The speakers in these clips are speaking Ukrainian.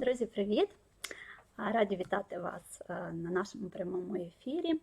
Друзі, привіт! Раді вітати вас е, на нашому прямому ефірі.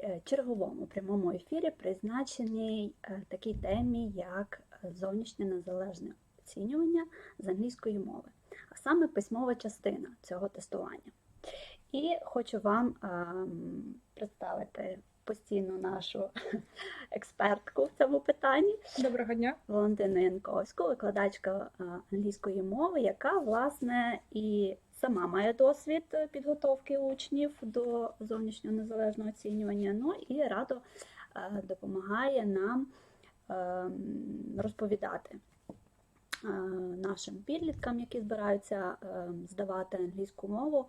Е, Черговому прямому ефірі призначений е, такій темі, як зовнішнє незалежне оцінювання з англійської мови, а саме письмова частина цього тестування. І хочу вам представити постійну нашу експертку в цьому питанні. Доброго дня. Валентину Янковську, викладачка е, англійської мови, яка власне і сама має досвід підготовки учнів до зовнішнього незалежного оцінювання. Ну і радо е, допомагає нам е, розповідати е, нашим підліткам, які збираються е, здавати англійську мову,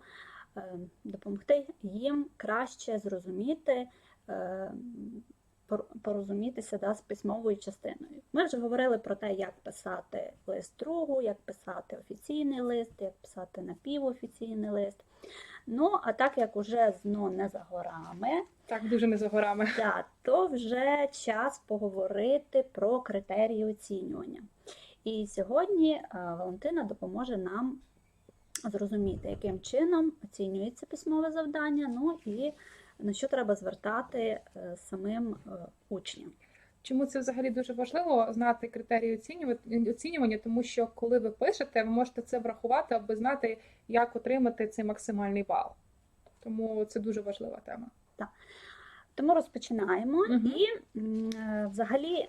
е, допомогти їм краще зрозуміти. Е, пор- порозумітися да, з письмовою частиною. Ми вже говорили про те, як писати лист другу, як писати офіційний лист, як писати напівофіційний лист. Ну, а так як уже зно не за горами, Так, дуже не за горами. да, то вже час поговорити про критерії оцінювання. І сьогодні е, Валентина допоможе нам зрозуміти, яким чином оцінюється письмове завдання, ну і на що треба звертати е, самим е, учням. Чому це взагалі дуже важливо знати критерії оцінюва- оцінювання, тому що коли ви пишете, ви можете це врахувати, аби знати, як отримати цей максимальний бал. Тому це дуже важлива тема. Тому розпочинаємо. Мгм. І е, взагалі,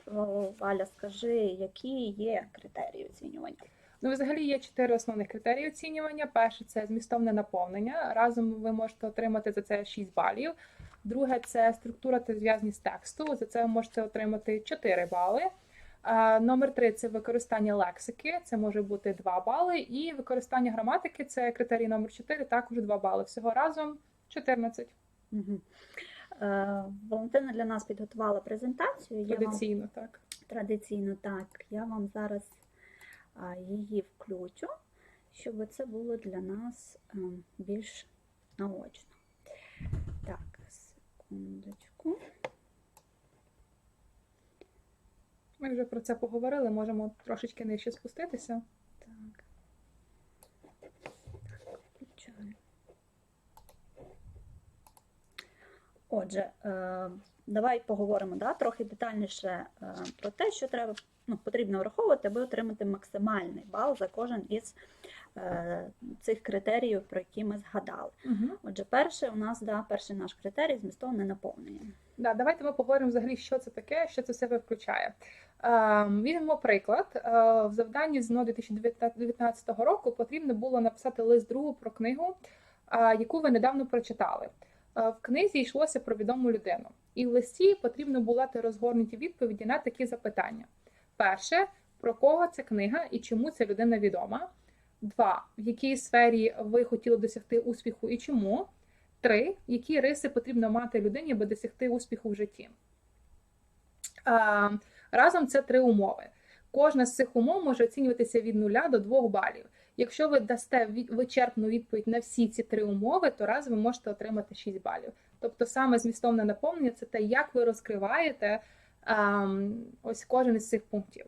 Валя, скажи, які є критерії оцінювання? Ну, взагалі є чотири основних критерії оцінювання. Перше це змістовне наповнення. Разом ви можете отримати за це 6 балів. Друге це структура та зв'язність тексту. За це ви можете отримати 4 бали. Номер три це використання лексики, це може бути 2 бали. І використання граматики це критерій номер 4, також 2 бали. Всього разом 14. Угу. Е, Валентина для нас підготувала презентацію. Я вам Традиційно, так. традиційно так. Я вам зараз її включу, щоб це було для нас е, більш наочно. Так, секундочку. Ми вже про це поговорили, можемо трошечки нижче спуститися. Так. Включаю. Отже, е, давай поговоримо да, трохи детальніше е, про те, що треба ну, потрібно враховувати, аби отримати максимальний бал за кожен із е, цих критеріїв, про які ми згадали. Угу. Отже, перше у нас да, перший наш критерій змістовне наповнення. Да, давайте ми поговоримо взагалі, що це таке, що це в себе включає. Е, візьмемо приклад. Е, в завданні ЗНО 2019 року потрібно було написати лист другу про книгу, яку ви недавно прочитали. Е, в книзі йшлося про відому людину, і в листі потрібно було розгорнуті відповіді на такі запитання: перше, про кого ця книга і чому ця людина відома. Два, в якій сфері ви хотіли досягти успіху і чому. Три, які риси потрібно мати людині, аби досягти успіху в житті. А, разом це три умови. Кожна з цих умов може оцінюватися від 0 до 2 балів. Якщо ви дасте вичерпну відповідь на всі ці три умови, то раз ви можете отримати 6 балів. Тобто саме змістовне наповнення це те, як ви розкриваєте ем, ось кожен із цих пунктів.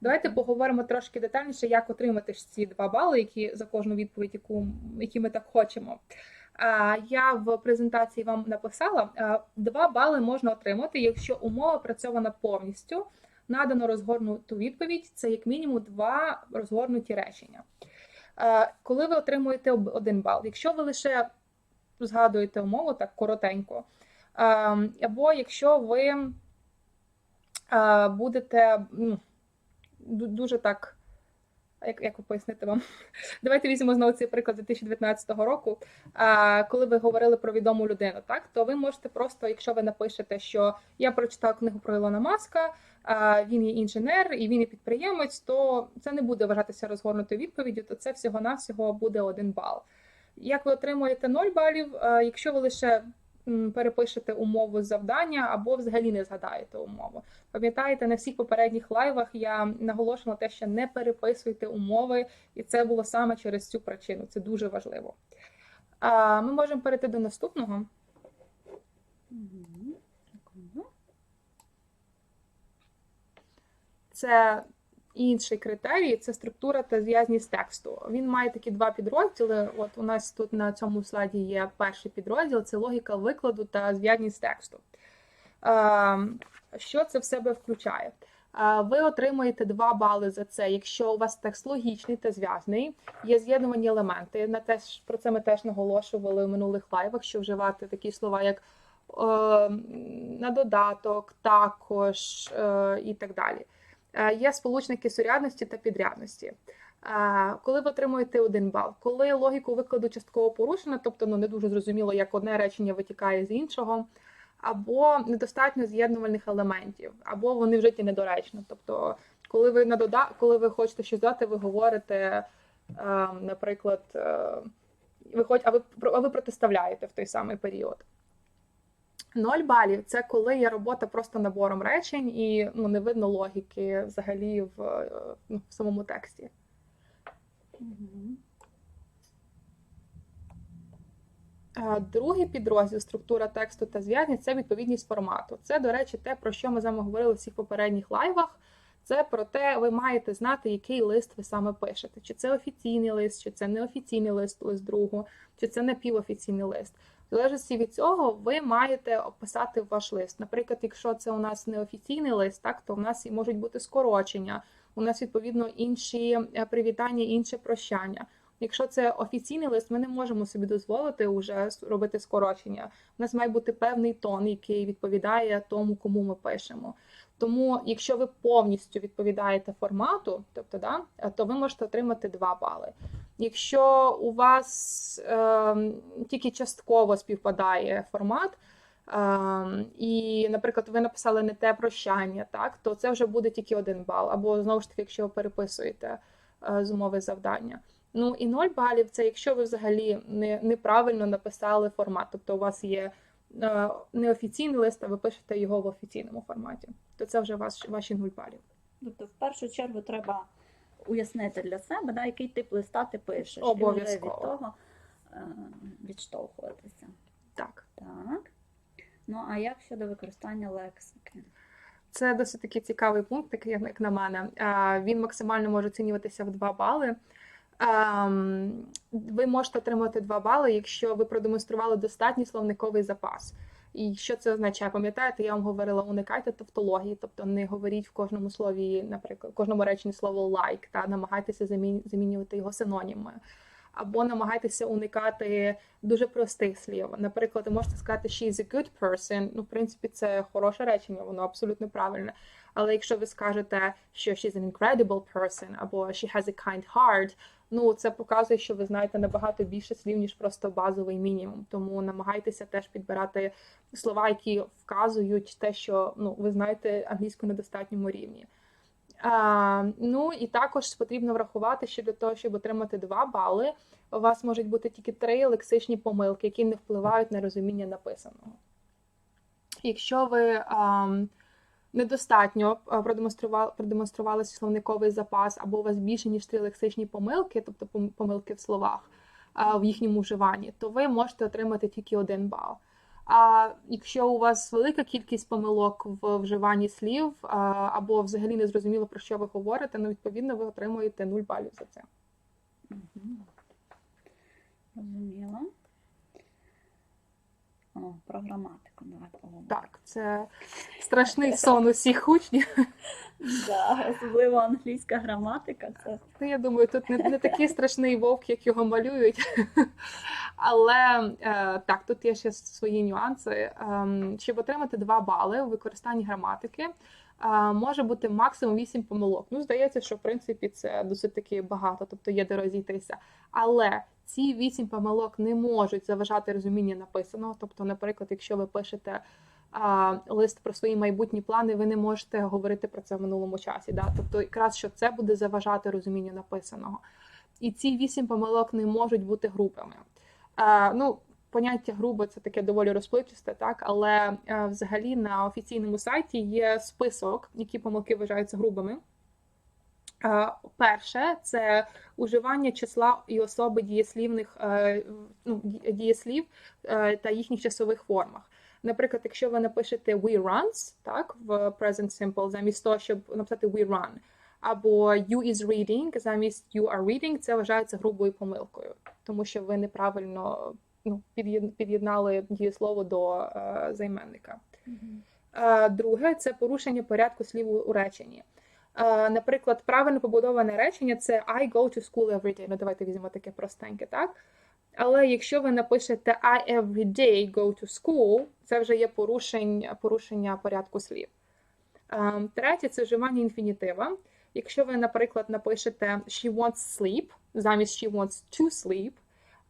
Давайте поговоримо трошки детальніше, як отримати ці 2 бали, які за кожну відповідь, яку, які ми так хочемо. Я в презентації вам написала, а, 2 бали можна отримати, якщо умова працьована повністю, надано розгорнуту відповідь, це як мінімум два розгорнуті речення. А, Коли ви отримуєте один бал, якщо ви лише згадуєте умову так коротенько, або якщо ви будете ну, дуже так. Як, як пояснити вам? Давайте візьмемо знову цей приклад 2019 року. А, коли ви говорили про відому людину, так то ви можете просто, якщо ви напишете, що я прочитав книгу про Ілона Маска, а, він є інженер і він є підприємець, то це не буде вважатися розгорнутою відповіддю, то це всього-навсього буде один бал. Як ви отримуєте 0 балів, якщо ви лише перепишете умову з завдання або взагалі не згадаєте умову. Пам'ятаєте, на всіх попередніх лайвах я наголошувала те, що не переписуйте умови, і це було саме через цю причину. Це дуже важливо. А, Ми можемо перейти до наступного. Це інший критерій це структура та зв'язність тексту. Він має такі два підрозділи. От у нас тут на цьому слайді є перший підрозділ це логіка викладу та зв'язність тексту. Що це в себе включає? Ви отримаєте 2 бали за це, якщо у вас текст логічний та зв'язний, є з'єднувані елементи. На теж про це ми теж наголошували у минулих лайвах, що вживати такі слова, як е, на додаток, також е, і так далі. Е, Є сполучники сурядності та підрядності. Е, Коли ви отримуєте один бал, коли логіку викладу частково порушено, тобто ну не дуже зрозуміло, як одне речення витікає з іншого, або недостатньо з'єднувальних елементів, або вони вжиті недоречно. Тобто, коли ви на дода... коли ви хочете щось дати, ви говорите, е, наприклад, ви хоч... а ви а ви протиставляєте в той самий період. Ноль балів це коли є робота просто набором речень і ну, не видно логіки взагалі в, е, ну, в самому тексті. Другий підрозділ структура тексту та зв'язність це відповідність формату. Це, до речі, те, про що ми з вами говорили в всіх попередніх лайвах. Це про те, ви маєте знати, який лист ви саме пишете. Чи це офіційний лист, чи це неофіційний лист, лист другу, чи це напівофіційний лист. Залежності від цього, ви маєте описати ваш лист. Наприклад, якщо це у нас неофіційний лист, так то в нас і можуть бути скорочення. У нас відповідно інші е, привітання, інше прощання. Якщо це офіційний лист, ми не можемо собі дозволити вже робити скорочення. У нас має бути певний тон, який відповідає тому, кому ми пишемо. Тому, якщо ви повністю відповідаєте формату, тобто да, то ви можете отримати 2 бали. Якщо у вас е, тільки частково співпадає формат, е, і, наприклад, ви написали не те прощання, так, то це вже буде тільки один бал. Або знову ж таки, якщо ви переписуєте е, з умови завдання. Ну і 0 балів це якщо ви взагалі не, неправильно написали формат, тобто у вас є е, неофіційний лист, а ви пишете його в офіційному форматі, то це вже ваш, ваші 0 балів. Тобто, в першу чергу треба уяснити для себе, да, який тип листа ти пишеш. Обов'язково. від того е, відштовхуватися. Так. Так. Ну, а як щодо використання лексики? Це досить таки цікавий пункт, як на мене. Він максимально може оцінюватися в 2 бали. Ем, Ви можете отримати 2 бали, якщо ви продемонстрували достатній словниковий запас. І що це означає? Пам'ятаєте, я вам говорила, уникайте тавтології, тобто не говоріть в кожному слові, наприклад, в кожному реченні слово like, та намагайтеся замін- замінювати його синонімами. Або намагайтеся уникати дуже простих слів. Наприклад, ви можете сказати «she is a good person», ну, в принципі, це хороше речення, воно абсолютно правильне. Але якщо ви скажете, що she's an incredible person, або she has a kind heart, ну це показує, що ви знаєте набагато більше слів, ніж просто базовий мінімум. Тому намагайтеся теж підбирати слова, які вказують те, що ну, ви знаєте англійську на достатньому рівні. Ну і також потрібно врахувати, що для того, щоб отримати 2 бали, у вас можуть бути тільки три лексичні помилки, які не впливають на розуміння написаного. Якщо ви недостатньо продемонстрували, продемонстрували словниковий запас, або у вас більше, ніж три лексичні помилки, тобто помилки в словах в їхньому вживанні, то ви можете отримати тільки один бал. А якщо у вас велика кількість помилок в вживанні слів, або взагалі не зрозуміло, про що ви говорите, ну відповідно ви отримуєте 0 балів за це. Мгм. О, про граматику давай поговоримо. Так, це страшний сон усіх учнів. Да, особливо англійська граматика. Це Ну, я думаю, тут не, не такий страшний вовк, як його малюють. Але е, так, тут є ще свої нюанси. Ем, щоб отримати 2 бали у використанні граматики, е, може бути максимум 8 помилок. Ну, здається, що в принципі це досить таки багато, тобто є де розійтися. Але ці 8 помилок не можуть заважати розуміння написаного. Тобто, наприклад, якщо ви пишете а, лист про свої майбутні плани, ви не можете говорити про це в минулому часі. Да? Тобто, якраз що це буде заважати розумінню написаного. І ці вісім помилок не можуть бути грубими. А, ну, поняття грубо це таке доволі розпливчасте, так, але а, взагалі на офіційному сайті є список, які помилки вважаються грубими. А, Перше це уживання числа і особи дієслівних е, ну, дієслів е, та їхніх часових формах. Наприклад, якщо ви напишете we runs, так, в present simple, замість того, щоб написати we run, або you is reading замість you are reading, це вважається грубою помилкою, тому що ви неправильно ну, під'єд- під'єднали дієслово до е, займенника. Е, Друге це порушення порядку слів у- реченні. Е, Наприклад, правильно побудоване речення це I go to school every day. Ну, давайте візьмемо таке простеньке, так? Але якщо ви напишете I every day go to school, це вже є порушення, порушення порядку слів. Третє це вживання інфінітива. Якщо ви, наприклад, напишете she wants sleep замість she wants to sleep,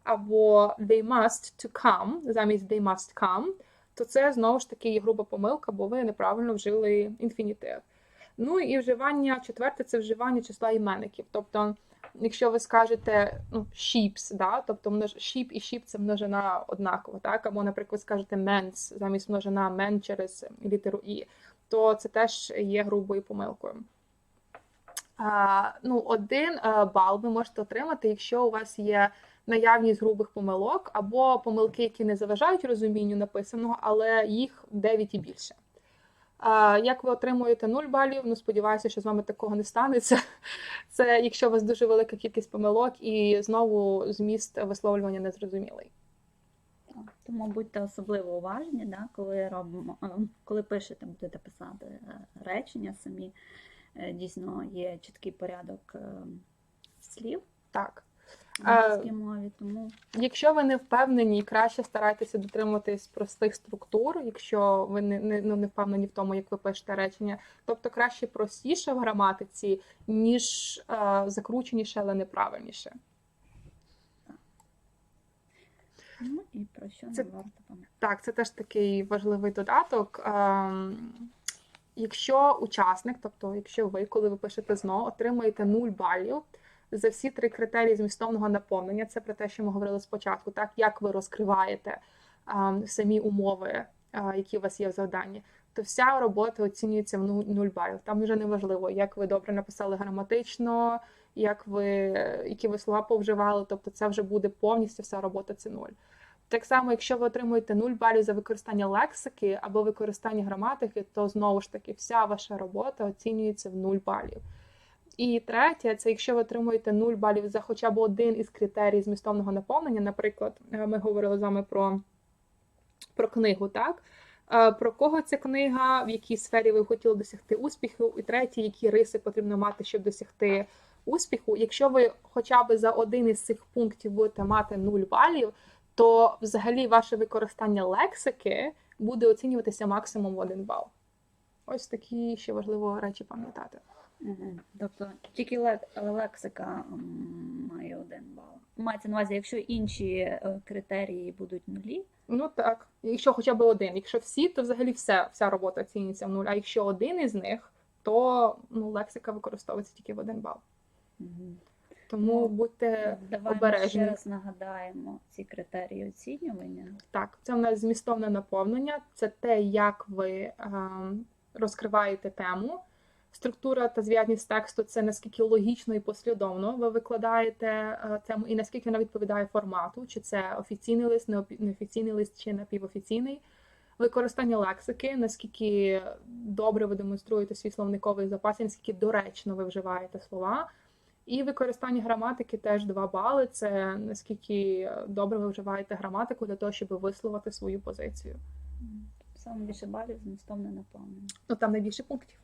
або they must to come замість they must come, то це знову ж таки є груба помилка, бо ви неправильно вжили інфінітив. Ну і вживання, четверте, це вживання числа іменників. Тобто, якщо ви скажете ну, sheeps, да, тобто множ... sheep і sheep це множина однаково, так? Або, наприклад, скажете men's замість множина men через літеру і, то це теж є грубою помилкою. А, ну, один е, бал ви можете отримати, якщо у вас є наявність грубих помилок, або помилки, які не заважають розумінню написаного, але їх 9 і більше. Як ви отримуєте 0 балів? Ну, сподіваюся, що з вами такого не станеться. Це якщо у вас дуже велика кількість помилок і знову зміст висловлювання незрозумілий. Тому будьте особливо уважні, да, коли робимо, коли пишете, будете писати е, речення самі. Е, Дійсно є чіткий порядок е, слів Так. Англійській мові, тому Якщо ви не впевнені, краще старайтеся дотримуватись простих структур, якщо ви не, не, ну, не впевнені в тому, як ви пишете речення. Тобто краще простіше в граматиці, ніж е, закрученіше, але неправильніше. ну, і про що Це- не варто пам'ятати. Так, це теж такий важливий додаток. Ем, Якщо учасник, тобто якщо ви, коли ви пишете ЗНО, отримаєте 0 балів за всі три критерії змістовного наповнення, це про те, що ми говорили спочатку, так як ви розкриваєте ем, самі умови, е, які у вас є в завданні, то вся робота оцінюється в 0 балів. Там вже не важливо, як ви добре написали граматично, як ви, які ви слова повживали, тобто це вже буде повністю вся робота це 0. Так само, якщо ви отримуєте 0 балів за використання лексики або використання граматики, то знову ж таки вся ваша робота оцінюється в 0 балів. І третє, це якщо ви отримуєте 0 балів за хоча б один із критерій змістовного наповнення, наприклад, е, ми говорили з вами про, про книгу, так? Е, Про кого ця книга, в якій сфері ви хотіли досягти успіху, і третє, які риси потрібно мати, щоб досягти успіху. Якщо ви хоча б за один із цих пунктів будете мати 0 балів, то взагалі ваше використання лексики буде оцінюватися максимум в 1 бал. Ось такі ще важливо речі пам'ятати. Тобто тільки лексика має один бал. Мається на увазі, якщо інші е, критерії будуть нулі, Ну так, якщо хоча б один. Якщо всі, то взагалі все, вся робота оцінюється в нуль. А якщо один із них, то ну, лексика використовується тільки в 1 бал. Мгм. Тому Ну, будьте давай ми обережні. ще раз нагадаємо ці критерії оцінювання. Так, це в нас змістовне наповнення, це те, як ви ем, розкриваєте тему. Структура та зв'язність тексту це наскільки логічно і послідовно ви викладаєте е, тему, і наскільки вона відповідає формату, чи це офіційний лист, неофіційний лист чи напівофіційний. Використання лексики, наскільки добре ви демонструєте свій словниковий запас, і наскільки доречно ви вживаєте слова. І використання граматики теж 2 бали. Це наскільки добре ви вживаєте граматику для того, щоб висловити свою позицію. Саме більше балів змістовне наповнення. Ну там найбільше пунктів.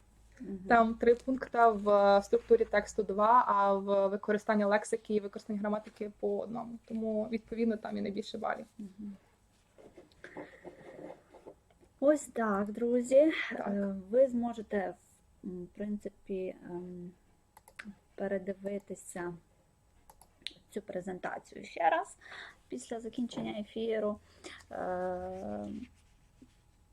Там три пункти в структурі тексту 2, а в використанні лексики і використанні граматики по одному. Тому відповідно там і найбільше балів. Мгм. Ось так, друзі. Так. Е, Ви зможете, в принципі, ем, передивитися цю презентацію ще раз після закінчення ефіру.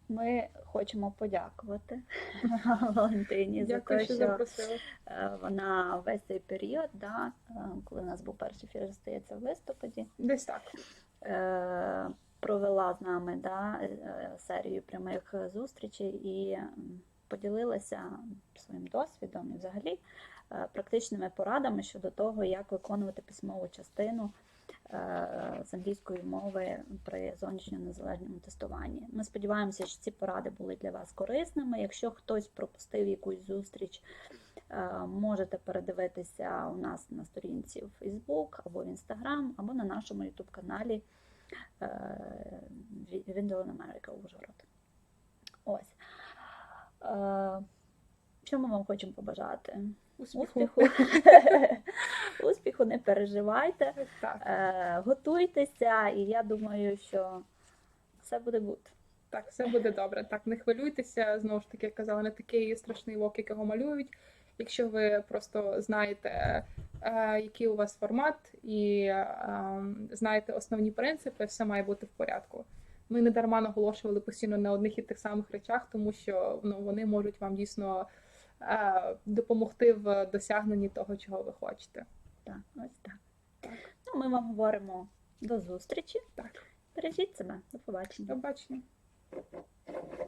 Е, Ми хочемо подякувати Валентині за те, що що запросили. е, вона весь цей період, да, е, коли у нас був перший ефір, здається, в листопаді, Десь так. е, провела з нами да, е, серію прямих зустрічей і поділилася своїм досвідом і взагалі е, практичними порадами щодо того, як виконувати письмову частину е, з англійської мови при зовнішньому незалежному тестуванні. Ми сподіваємося, що ці поради були для вас корисними. Якщо хтось пропустив якусь зустріч, Е, Можете передивитися у нас на сторінці в Facebook або в Instagram, або на нашому YouTube каналі Window in America Ужгород. Ось. Е, Що ми вам хочемо побажати? Успіху. Успіху. Успіху, не переживайте. Так, Е, Готуйтеся, і я думаю, що все буде гуд. так, все буде добре. Так, не хвилюйтеся. Знову ж таки, як казала, не такий страшний вок, як його малюють. Якщо ви просто знаєте, е, який у вас формат, і е, знаєте основні принципи, все має бути в порядку. Ми не дарма наголошували постійно на одних і тих самих речах, тому що ну, вони можуть вам дійсно е, допомогти в досягненні того, чого ви хочете. Так, ось так. Так. Ну, ми вам говоримо до зустрічі. Так, Бережіть себе. До побачення. до побачення.